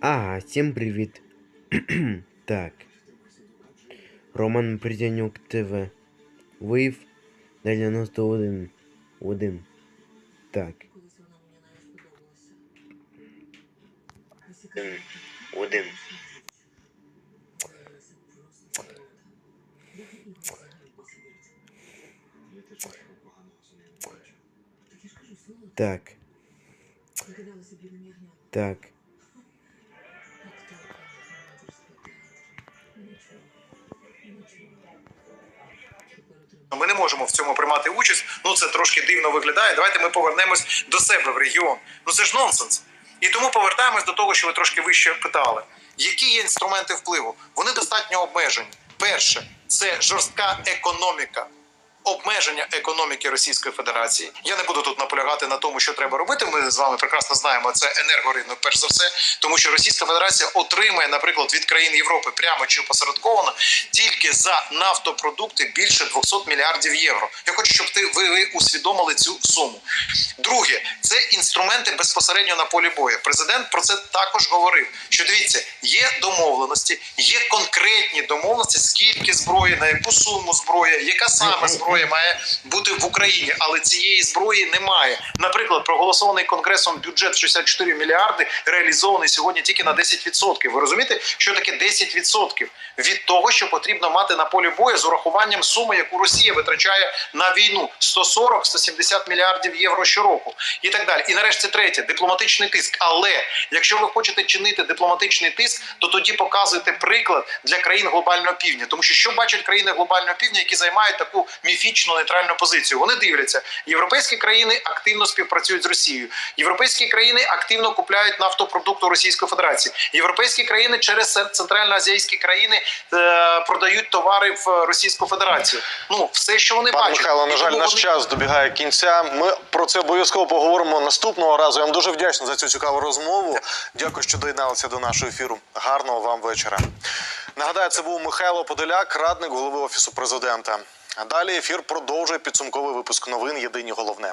Ага, всім привіт. так. Роман Придянюк ТВ. Вив 91. Один. Так. Один. Один. Так. Так. Ми не можемо в цьому приймати участь. Ну це трошки дивно виглядає. Давайте ми повернемось до себе в регіон. Ну це ж нонсенс. І тому повертаємось до того, що ви трошки вище питали. Які є інструменти впливу? Вони достатньо обмежені. Перше, це жорстка економіка. Обмеження економіки Російської Федерації. Я не буду тут наполягати на тому, що треба робити. Ми з вами прекрасно знаємо це енергоринок, перш за все, тому що Російська Федерація отримає, наприклад, від країн Європи прямо чи опосередковано тільки за нафтопродукти більше 200 мільярдів євро. Я хочу, щоб ти ви, ви усвідомили цю суму. Друге, це інструменти безпосередньо на полі бою. Президент про це також говорив. Що дивіться, є домовленості, є конкретні домовленості, скільки зброї, на яку суму зброї, яка саме зброя має бути в Україні, але цієї зброї немає. Наприклад, проголосований конгресом бюджет 64 мільярди реалізований сьогодні тільки на 10%. Ви розумієте, що таке 10% від того, що потрібно мати на полі бою з урахуванням суми, яку Росія витрачає на війну 140-170 мільярдів євро щороку, і так далі. І нарешті третє дипломатичний тиск. Але якщо ви хочете чинити дипломатичний тиск, то тоді показуйте приклад для країн глобального півдня, тому що що бачать країни глобального півдня, які займають таку міфічну нейтральну позицію. Вони дивляться, європейські країни активно співпрацюють з Росією. Європейські країни активно купляють нафтопродукти Російської Федерації. Європейські країни через центральноазійські країни е, продають товари в Російську Федерацію. Ну все, що вони Пане бачать, Михайло, на жаль, наш вони- час добігає кінця. Ми про це обов'язково поговоримо наступного разу. Я вам дуже вдячний за цю цікаву розмову. Дякую, що доєдналися до нашого ефіру. Гарного вам вечора. Нагадаю, це був Михайло Подоляк, радник голови офісу президента. Далі ефір продовжує підсумковий випуск новин. Єдині головне.